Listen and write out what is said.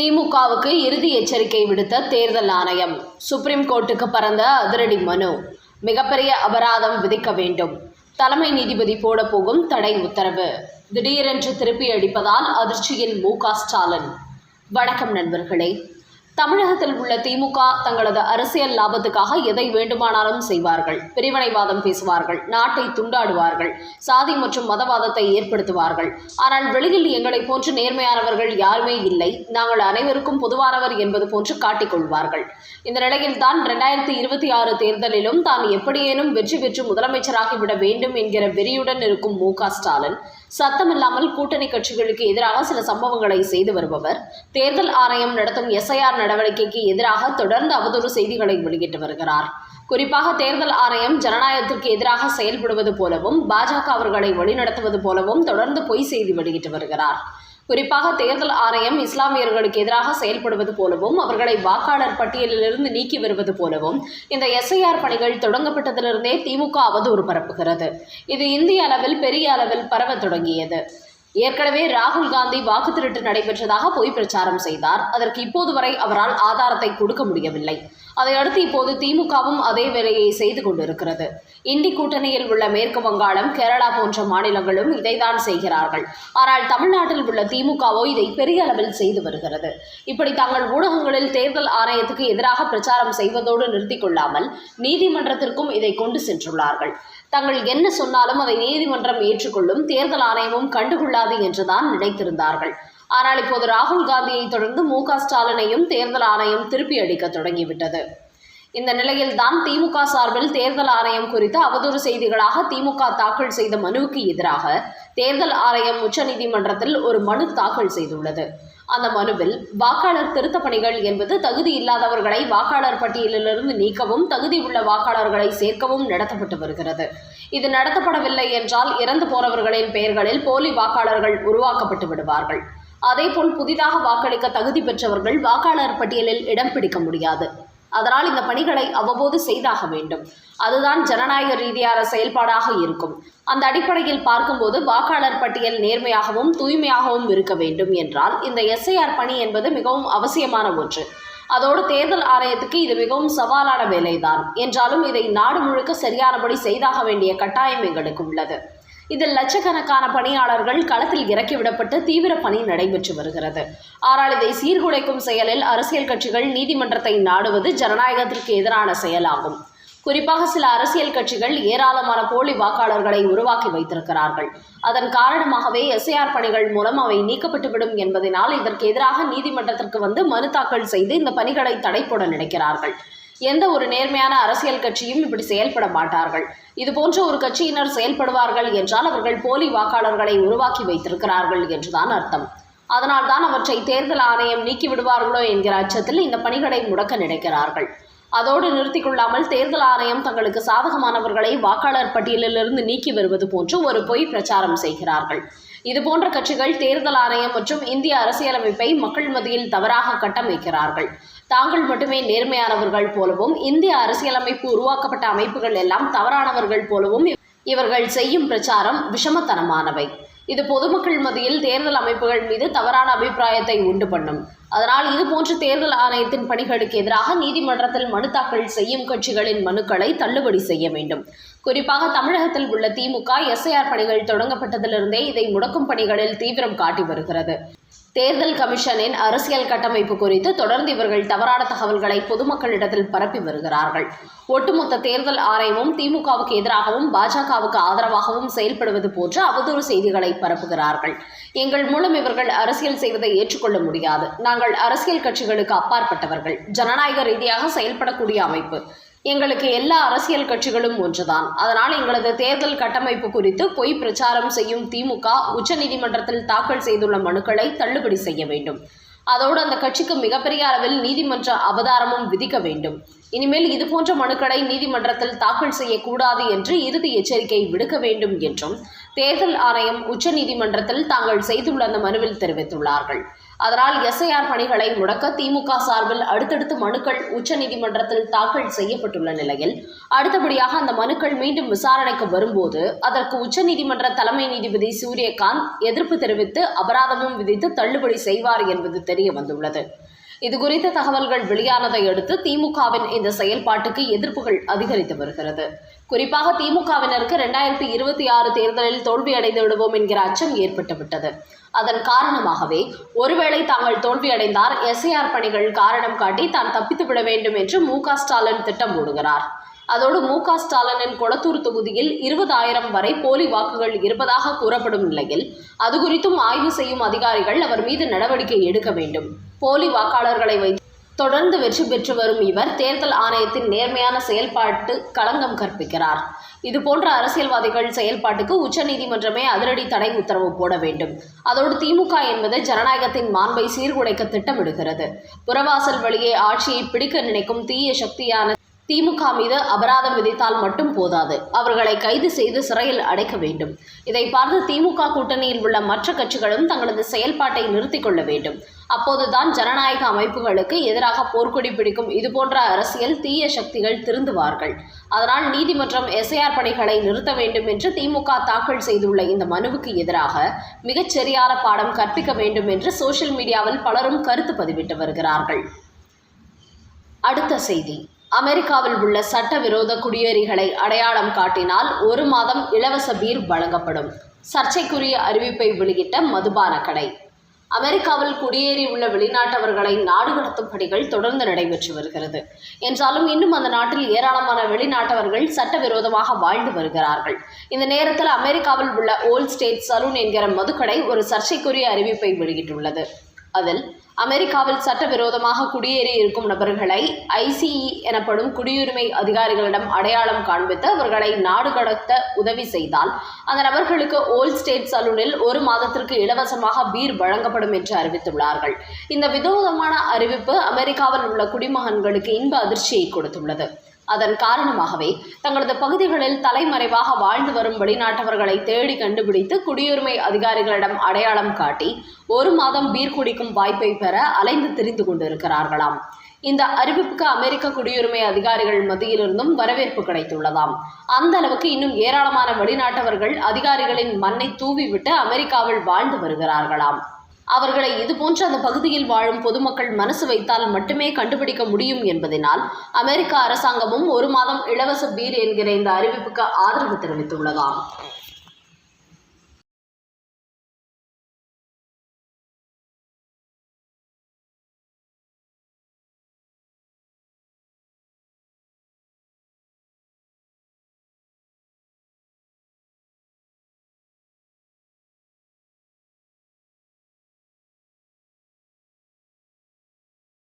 திமுகவுக்கு இறுதி எச்சரிக்கை விடுத்த தேர்தல் ஆணையம். சுப்ரீம் கோர்ட்டுக்கு பறந்த அதிரடி மனு. மிகப்பெரிய அபராதம் விதிக்க வேண்டும். தலைமை நீதிபதி போட போகும் தடை உத்தரவு. திடீரென்று திருப்பி அடிப்பதால் அதிர்ச்சியில் மு க ஸ்டாலின். வணக்கம் நண்பர்களே. தமிழகத்தில் உள்ள திமுக தங்களது அரசியல் லாபத்துக்காக எதை வேண்டுமானாலும் செய்வார்கள். பிரிவினைவாதம் பேசுவார்கள் நாட்டை துண்டாடுவார்கள் சாதி மற்றும் மதவாதத்தை ஏற்படுத்துவார்கள். ஆனால் வெளியில் எங்களை போன்று நேர்மையானவர்கள் யாருமே இல்லை. நாங்கள் அனைவருக்கும் பொதுவானவர் என்பது போன்று காட்டிக்கொள்வார்கள். இந்த நிலையில் தான் இரண்டாயிரத்தி இருபத்தி ஆறு தேர்தலிலும் தான் எப்படியேனும் வெற்றி பெற்று முதலமைச்சராகிவிட வேண்டும் என்கிற வெறியுடன் இருக்கும் மு ஸ்டாலின் சத்தமில்லாமல் கூட்டணி கட்சிகளுக்கு எதிராக சில சம்பவங்களை செய்து வருபவர். தேர்தல் ஆணையம் நடத்தும் எஸ்ஐஆர் நடவடிக்கைக்கு எதிராக தொடர்ந்து அவதூறு செய்திகளை வெளியிட்டு வருகிறார். குறிப்பாக தேர்தல் ஆணையம் ஜனநாயகத்திற்கு எதிராக செயல்படுவது போலவும் பாஜக அவர்களை வழிநடத்துவது போலவும் தொடர்ந்து பொய் செய்தி வெளியிட்டு வருகிறார். குறிப்பாக தேர்தல் ஆணையம் இஸ்லாமியர்களுக்கு எதிராக செயல்படுவது போலவும் அவர்களை வாக்காளர் பட்டியலிலிருந்து நீக்கி வருவது போலவும் இந்த எஸ்ஐஆர் பணிகள் தொடங்கப்பட்டதிலிருந்தே திமுக அவதூறு பரப்புகிறது. இது இந்திய அளவில் பெரிய அளவில் பரவத் தொடங்கியது. ஏற்கனவே ராகுல் காந்தி வாக்கு திருட்டு நடைபெற்றதாக பொய் பிரச்சாரம் செய்தார். அதற்கு இப்போது வரை அவரால் ஆதாரத்தை கொடுக்க முடியவில்லை. அதையடுத்து இப்போது திமுகவும் அதே வேலையை செய்து கொண்டிருக்கிறது. இந்தி கூட்டணியில் உள்ள மேற்கு வங்காளம் கேரளா போன்ற மாநிலங்களும் இதைதான் செய்கிறார்கள். ஆனால் தமிழ்நாட்டில் உள்ள திமுகவோ இதை பெரிய அளவில் செய்து வருகிறது. இப்படி தங்கள் ஊடகங்களில் தேர்தல் ஆணையத்துக்கு எதிராக பிரச்சாரம் செய்வதோடு நிறுத்திக் கொள்ளாமல் நீதிமன்றத்திற்கும் இதை கொண்டு சென்றுள்ளார்கள். தங்கள் என்ன சொன்னாலும் அதை நீதிமன்றம் ஏற்றுக்கொள்ளும். தேர்தல் ஆணையமும் கண்டுகொள்ளாது என்றுதான் நினைத்திருந்தார்கள். ஆனால் இப்போது ராகுல் காந்தியை தொடர்ந்து மு க ஸ்டாலினையும் தேர்தல் ஆணையம் திருப்பி அடிக்க தொடங்கிவிட்டது. இந்த நிலையில்தான் திமுக சார்பில் தேர்தல் ஆணையம் குறித்து அவதூறு செய்திகளாக திமுக தாக்கல் செய்த மனுவுக்கு எதிராக தேர்தல் ஆணையம் உச்சநீதிமன்றத்தில் ஒரு மனு தாக்கல் செய்துள்ளது. அந்த மனுவில் வாக்காளர் திருத்த பணிகள் என்பது தகுதி இல்லாதவர்களை வாக்காளர் பட்டியலிலிருந்து நீக்கவும் தகுதி உள்ள வாக்காளர்களை சேர்க்கவும் நடத்தப்பட்டு வருகிறது. இது நடத்தப்படவில்லை என்றால் இறந்து போறவர்களின் பெயர்களில் போலி வாக்காளர்கள் உருவாக்கப்பட்டு விடுவார்கள். அதேபோல் புதிதாக வாக்களிக்க தகுதி பெற்றவர்கள் வாக்காளர் பட்டியலில் இடம் பிடிக்க முடியாது. அதனால் இந்த பணிகளை அவ்வப்போது செய்தாக வேண்டும். அதுதான் ஜனநாயக ரீதியான செயல்பாடாக இருக்கும். அந்த அடிப்படையில் பார்க்கும்போது வாக்காளர் பட்டியல் நேர்மையாகவும் தூய்மையாகவும் இருக்க வேண்டும் என்றால் இந்த எஸ்ஐஆர் பணி என்பது மிகவும் அவசியமான ஒன்று. அதோடு தேர்தல் ஆணையத்துக்கு இது மிகவும் சவாலான வேலைதான். என்றாலும் இதை நாடு முழுக்க சரியானபடி செய்தாக வேண்டிய கட்டாயம் எங்களுக்கு உள்ளது. இதில் லட்சக்கணக்கான பணியாளர்கள் களத்தில் இறக்கிவிடப்பட்டு தீவிர பணி நடைபெற்று வருகிறது. ஆனால் இதை சீர்குலைக்கும் செயலில் அரசியல் கட்சிகள் நீதிமன்றத்தை நாடுவது ஜனநாயகத்திற்கு எதிரான செயலாகும். குறிப்பாக சில அரசியல் கட்சிகள் ஏராளமான போலி வாக்காளர்களை உருவாக்கி வைத்திருக்கிறார்கள். அதன் காரணமாகவே எஸ்ஐஆர் பணிகள் மூலம் அவை நீக்கப்பட்டுவிடும் என்பதனால் இதற்கு எதிராக நீதிமன்றத்திற்கு வந்து மனு தாக்கல் செய்து இந்த பணிகளை தடைப்புடன் நினைக்கிறார்கள். எந்த ஒரு நேர்மையான அரசியல் கட்சியும் இப்படி செயல்பட மாட்டார்கள். இது போன்ற ஒரு கட்சியினர் செயல்படுவார்கள் என்றால் அவர்கள் போலி வாக்காளர்களை உருவாக்கி வைத்திருக்கிறார்கள் என்றுதான் அர்த்தம். அதனால்தான் அவற்றை தேர்தல் ஆணையம் நீக்கி விடுவார்களோ என்கிற அச்சத்தில் இந்த பணிகளை முடக்க நினைக்கிறார்கள். அதோடு நிறுத்திக் கொள்ளாமல் தேர்தல் ஆணையம் தங்களுக்கு சாதகமானவர்களை வாக்காளர் பட்டியலிலிருந்து நீக்கி வருவது போன்று ஒரு பொய் பிரச்சாரம் செய்கிறார்கள். இதுபோன்ற கட்சிகள் தேர்தல் ஆணையம் மற்றும் இந்திய அரசியலமைப்பை மக்கள் மத்தியில் தவறாக கட்டமைக்கிறார்கள். தாங்கள் மட்டுமே நேர்மையானவர்கள் போலவும் இந்திய அரசியலமைப்பு உருவாக்கப்பட்ட அமைப்புகள் எல்லாம் தவறானவர்கள் போலவும் இவர்கள் செய்யும் பிரச்சாரம் விஷமத்தனமானவை. இது பொதுமக்கள் மத்தியில் தேர்தல் அமைப்புகள் மீது தவறான அபிப்பிராயத்தை உண்டு பண்ணும். அதனால் இதுபோன்ற தேர்தல் ஆணையத்தின் பணிகளுக்கு எதிராக நீதிமன்றத்தில் மனு தாக்கல் செய்யும் கட்சிகளின் மனுக்களை தள்ளுபடி செய்ய வேண்டும். குறிப்பாக தமிழகத்தில் உள்ள திமுக எஸ்ஐஆர் பணிகள் தொடங்கப்பட்டதிலிருந்தே இதை முடக்கும் பணிகளில் தீவிரம் காட்டி வருகிறது. தேர்தல் கமிஷனின் அரசியல் கட்டமைப்பு குறித்து தொடர்ந்து இவர்கள் தவறான தகவல்களை பொதுமக்களிடத்தில் பரப்பி வருகிறார்கள். ஒட்டுமொத்த தேர்தல் ஆணையமும் திமுகவுக்கு எதிராகவும் பாஜகவுக்கு ஆதரவாகவும் செயல்படுவது போன்ற அவதூறு செய்திகளை பரப்புகிறார்கள். எங்கள் மூலம் இவர்கள் அரசியல் செய்வதை ஏற்றுக்கொள்ள முடியாது. நாங்கள் அரசியல் கட்சிகளுக்கு அப்பாற்பட்டவர்கள். ஜனநாயக ரீதியாக செயல்படக்கூடிய அமைப்பு. எங்களுக்கு எல்லா அரசியல் கட்சிகளும் ஒன்றுதான். அதனால் எங்களது தேர்தல் கட்டமைப்பு குறித்து பொய் பிரச்சாரம் செய்யும் திமுக உச்சநீதிமன்றத்தில் தாக்கல் செய்துள்ள மனுக்களை தள்ளுபடி செய்ய வேண்டும். அதோடு அந்த கட்சிக்கு மிகப்பெரிய அளவில் நீதிமன்ற அவதாரமும் விதிக்க வேண்டும். இனிமேல் இதுபோன்ற மனுக்களை நீதிமன்றத்தில் தாக்கல் செய்யக்கூடாது என்று இறுதி எச்சரிக்கை விடுக்க வேண்டும் என்றும் தேர்தல் ஆணையம் உச்சநீதிமன்றத்தில் தாங்கள் செய்துள்ள அந்த மனுவில் தெரிவித்துள்ளார்கள். அதனால் எஸ்ஐஆர் பணிகளை முடக்க திமுக சார்பில் அடுத்தடுத்து மனுக்கள் உச்சநீதிமன்றத்தில் தாக்கல் செய்யப்பட்டுள்ள நிலையில் அடுத்தபடியாக அந்த மனுக்கள் மீண்டும் விசாரணைக்கு வரும்போது அதற்கு உச்சநீதிமன்ற தலைமை நீதிபதி சூரியகாந்த் எதிர்ப்பு தெரிவித்து அபராதமும் விதித்து தள்ளுபடி செய்வார் என்பது தெரிய வந்துள்ளது. இது குறித்த தகவல்கள் வெளியானதை அடுத்து திமுகவின் இந்த செயல்பாட்டுக்கு எதிர்ப்புகள் அதிகரித்து வருகிறது. குறிப்பாக திமுகவினருக்கு இரண்டாயிரத்தி இருபத்தி ஆறு தேர்தலில் தோல்வியடைந்து விடுவோம் என்கிற அச்சம் ஏற்பட்டுவிட்டது அதன் காரணமாகவே ஒருவேளை தாங்கள் தோல்வியடைந்தார் எஸ்ஐஆர் பணிகள் காரணம் காட்டி தான் தப்பித்து விட வேண்டும் என்று மு க ஸ்டாலின் திட்டம் போடுகிறார் அதோடு மு க ஸ்டாலினின் கொளத்தூர் தொகுதியில் இருபதாயிரம் வரை போலி வாக்குகள் இருப்பதாக கூறப்படும் நிலையில் அது குறித்தும் ஆய்வு செய்யும் அதிகாரிகள் அவர் மீது நடவடிக்கை எடுக்க வேண்டும். போலி வாக்காளர்களை வைத்து தொடர்ந்து வெற்றி பெற்று வரும் இவர் தேர்தல் ஆணையத்தின் நேர்மையான செயல்பாட்டு களங்கம் கற்பிக்கிறார். இது போன்ற அரசியல்வாதிகள் செயல்பாட்டுக்கு உச்சநீதிமன்றமே அதிரடி தடை உத்தரவு போட வேண்டும். அதோடு திமுக என்பது ஜனநாயகத்தின் மாண்பை சீர்குலைக்க திட்டமிடுகிறது. புறவாசல் வழியே ஆட்சியை பிடிக்க நினைக்கும் தீய சக்தியான திமுக மீது அபராதம் விதித்தால் மட்டும் போதாது. அவர்களை கைது செய்து சிறையில் அடைக்க வேண்டும். இதை பார்த்து திமுக கூட்டணியில் உள்ள மற்ற கட்சிகளும் தங்களது செயல்பாட்டை நிறுத்திக் கொள்ள வேண்டும். அப்போதுதான் ஜனநாயக அமைப்புகளுக்கு எதிராக போர்க்கொடி பிடிக்கும் இதுபோன்ற அரசியல் தீய சக்திகள் திருந்துவார்கள். அதனால் நீதிமன்றம் எஸ்ஐஆர் பணிகளை நிறுத்த வேண்டும் என்று திமுக தாக்கல் செய்துள்ள இந்த மனுவுக்கு எதிராக மிகச் சரியான பாடம் கற்பிக்க வேண்டும் என்று சோஷியல் மீடியாவில் பலரும் கருத்து பதிவிட்டு வருகிறார்கள். அடுத்த செய்தி. அமெரிக்காவில் உள்ள சட்டவிரோத குடியேறிகளை அடையாளம் காட்டினால் ஒரு மாதம் இலவச பீர் வழங்கப்படும். சர்ச்சைக்குரிய அறிவிப்பை வெளியிட்ட மதுபான கடை. அமெரிக்காவில் குடியேறி உள்ள வெளிநாட்டவர்களை நாடு கடத்தும் பணிகள் தொடர்ந்து நடைபெற்று வருகிறது. என்றாலும் இன்னும் அந்த நாட்டில் ஏராளமான வெளிநாட்டவர்கள் சட்டவிரோதமாக வாழ்ந்து வருகிறார்கள். இந்த நேரத்தில் அமெரிக்காவில் உள்ள ஓல்ட் ஸ்டேட் சலூன் என்கிற மதுக்கடை ஒரு சர்ச்சைக்குரிய அறிவிப்பை வெளியிட்டுள்ளது. அதில் அமெரிக்காவில் சட்டவிரோதமாக குடியேறி இருக்கும் நபர்களை ஐசிஇ எனப்படும் குடியுரிமை அதிகாரிகளிடம் அடையாளம் காண்பித்து அவர்களை நாடு கடத்த உதவி செய்தால் அந்த நபர்களுக்கு ஓல்ட் ஸ்டேட் சலூனில் ஒரு மாதத்திற்கு இலவசமாக பீர் வழங்கப்படும் என்று அறிவித்துள்ளார்கள். இந்த விதோதமான அறிவிப்பு அமெரிக்காவில் உள்ள குடிமகன்களுக்கு இன்ப அதிர்ச்சியை கொடுத்துள்ளது. அதன் காரணமாகவே தங்களது பகுதிகளில் தலைமறைவாக வாழ்ந்து வரும் வெளிநாட்டவர்களை தேடி கண்டுபிடித்து குடியுரிமை அதிகாரிகளிடம் அடையாளம் காட்டி ஒரு மாதம் பீர் குடிக்கும் வாய்ப்பை பெற அலைந்து திரிந்து கொண்டிருக்கிறார்களாம். இந்த அறிவிப்புக்கு அமெரிக்க குடியுரிமை அதிகாரிகள் மத்தியிலிருந்தும் வரவேற்பு கிடைத்துள்ளதாம். அந்த அளவுக்கு இன்னும் ஏராளமான வெளிநாட்டவர்கள் அதிகாரிகளின் மண்ணை தூவிவிட்டு அமெரிக்காவில் வாழ்ந்து வருகிறார்களாம். அவர்களை இதுபோன்ற அந்த பகுதியில் வாழும் பொதுமக்கள் மனசு வைத்தால் மட்டுமே கண்டுபிடிக்க முடியும் என்பதனால் அமெரிக்க அரசாங்கமும் ஒரு மாதம் இலவச பீர் என்கிற இந்த அறிவிப்புக்கு ஆதரவு தெரிவித்துள்ளதாம்.